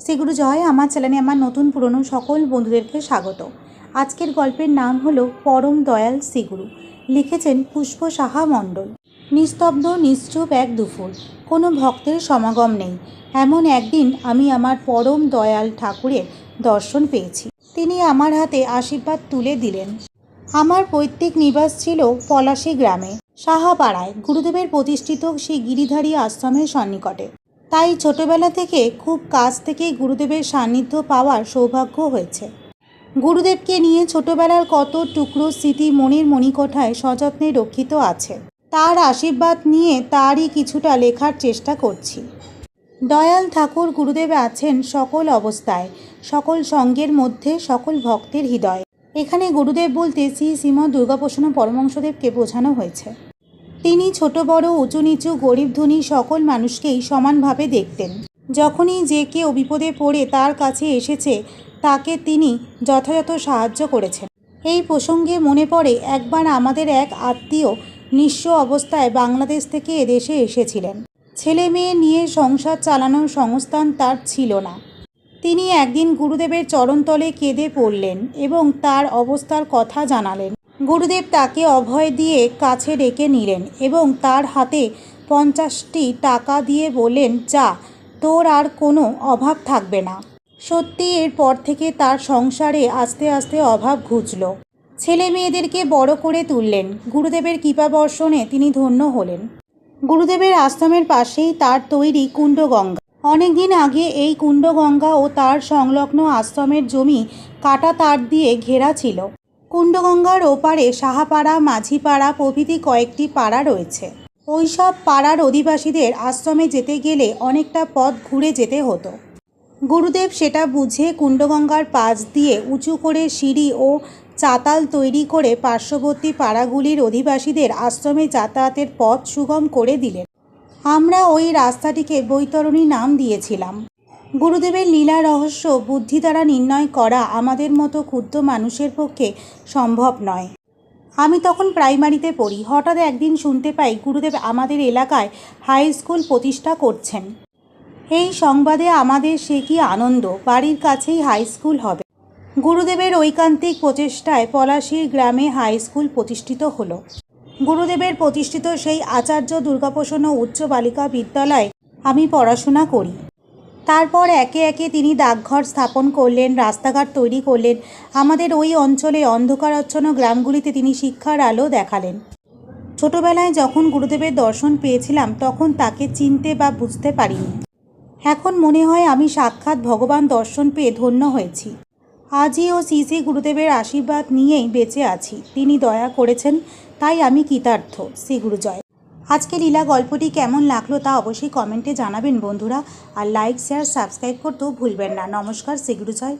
শ্রীগুরু জয়, আমার চ্যানেলে আমার নতুন পুরনো সকল বন্ধুদেরকে স্বাগত। আজকের গল্পের নাম হলো পরম দয়াল শ্রীগুরু লিখেছেন পুষ্প সাহা মণ্ডল। নিস্তব্ধ, নিশ্চুপ এক দুপুর কোনো ভক্তের সমাগম নেই। এমন একদিন আমি আমার পরম দয়াল ঠাকুরের দর্শন পেয়েছি। তিনি আমার হাতে আশীর্বাদ তুলে দিলেন। আমার পৈতৃক নিবাস ছিল পলাশী গ্রামে। সাহাপাড়ায়। গুরুদেবের প্রতিষ্ঠিত সেই গিরিধারী আশ্রমের সন্নিকটে। তাই ছোটবেলা থেকে খুব কাছ থেকে গুরুদেবের সান্নিধ্য পাওয়ার সৌভাগ্য হয়েছে। গুরুদেবকে নিয়ে ছোটবেলার কত টুকরো স্মৃতি মনের মণিকোঠায় সযত্নে রক্ষিত আছে, তার আশীর্বাদ নিয়ে তারই কিছুটা লেখার চেষ্টা করছি। দয়াল ঠাকুর গুরুদেব আছেন সকল অবস্থায়, সকল সঙ্গের মধ্যে, সকল ভক্তের হৃদয়। এখানে গুরুদেব বলতে শ্রী শ্রীমৎ দুর্গাপ্রসন্ন পরমংশদেবকে বোঝানো হয়েছে। তিনি ছোট, বড়, উঁচু, নিচু, গরিব, ধনী সকল মানুষকেই সমানভাবে দেখতেন। যখনই যে কেউ বিপদে পড়ে তার কাছে এসেছে, তাকে তিনি যথাযথ সাহায্য করেছেন। এই প্রসঙ্গে মনে পড়ে, একবার আমাদের এক আত্মীয় নিঃস্ব অবস্থায় বাংলাদেশ থেকে এদেশে এসেছিলেন। ছেলে মেয়ে নিয়ে সংসার চালানোর সংস্থান তার ছিল না। তিনি একদিন গুরুদেবের চরণতলে কেঁদে পড়লেন এবং তার অবস্থার কথা জানালেন। গুরুদেব তাকে অভয় দিয়ে কাছে ডেকে নিলেন এবং তার হাতে পঞ্চাশটি টাকা দিয়ে বললেন, যা, তোর আর কোনো অভাব থাকবে না। সত্যি এরপর থেকে তার সংসারে আস্তে আস্তে অভাব ঘুচল। ছেলে মেয়েদেরকে বড় করে তুললেন। গুরুদেবের কৃপাবর্ষণে তিনি ধন্য হলেন। গুরুদেবের আশ্রমের পাশেই তার তৈরি কুণ্ডগঙ্গা। অনেকদিন আগে এই কুণ্ডগঙ্গা ও তার সংলগ্ন আশ্রমের জমি কাটা তার দিয়ে ঘেরা ছিল। কুণ্ডগঙ্গার ওপারে সাহাপাড়া, মাঝিপাড়া প্রভৃতি কয়েকটি পাড়া রয়েছে। ওইসব পাড়ার অধিবাসীদের আশ্রমে যেতে গেলে অনেকটা পথ ঘুরে যেতে হতো। গুরুদেব সেটা বুঝে কুণ্ডগঙ্গার পাশ দিয়ে উঁচু করে সিঁড়ি ও চাতাল তৈরি করে পার্শ্ববর্তী পাড়াগুলির অধিবাসীদের আশ্রমে যাতায়াতের পথ সুগম করে দিলেন। আমরা ওই রাস্তাটিকে বৈতরণী নাম দিয়েছিলাম। গুরুদেবের লীলা, রহস্য বুদ্ধি দ্বারা নির্ণয় করা আমাদের মতো ক্ষুদ্র মানুষের পক্ষে সম্ভব নয়। আমি তখন প্রাইমারিতে পড়ি। হঠাৎ একদিন শুনতে পাই গুরুদেব আমাদের এলাকায় হাই স্কুল প্রতিষ্ঠা করছেন। এই সংবাদে আমাদের সে কি আনন্দ, বাড়ির কাছেই হাই স্কুল হবে। গুরুদেবের ঐকান্তিক প্রচেষ্টায় পলাশীর গ্রামে হাই স্কুল প্রতিষ্ঠিত হলো। গুরুদেবের প্রতিষ্ঠিত সেই আচার্য দুর্গাপ্রসন্ন উচ্চ বালিকা বিদ্যালয়ে আমি পড়াশোনা করি। তারপর একে একে তিনি ডাকঘর স্থাপন করলেন, রাস্তাঘাট তৈরি করলেন। আমাদের ওই অঞ্চলে অন্ধকারাচ্ছন্ন গ্রামগুলিতে তিনি শিক্ষার আলো দেখালেন। ছোটবেলায় যখন গুরুদেবের দর্শন পেয়েছিলাম, তখন তাকে চিনতে বা বুঝতে পারিনি। এখন মনে হয় আমি সাক্ষাৎ ভগবান দর্শন পেয়ে ধন্য হয়েছি। আজই ও শ্রী গুরুদেবের আশীর্বাদ নিয়েই বেঁচে আছি। তিনি দয়া করেছেন, তাই আমি কৃতার্থ। শ্রী গুরুজয়। আজকে লীলা গল্পটি কেমন লাগল তা অবশ্যই কমেন্টে জানাবেন বন্ধুরা। আর লাইক শেয়ার সাবস্ক্রাইব করতেও ভুলবেন না। নমস্কার শ্রী গুরুজয়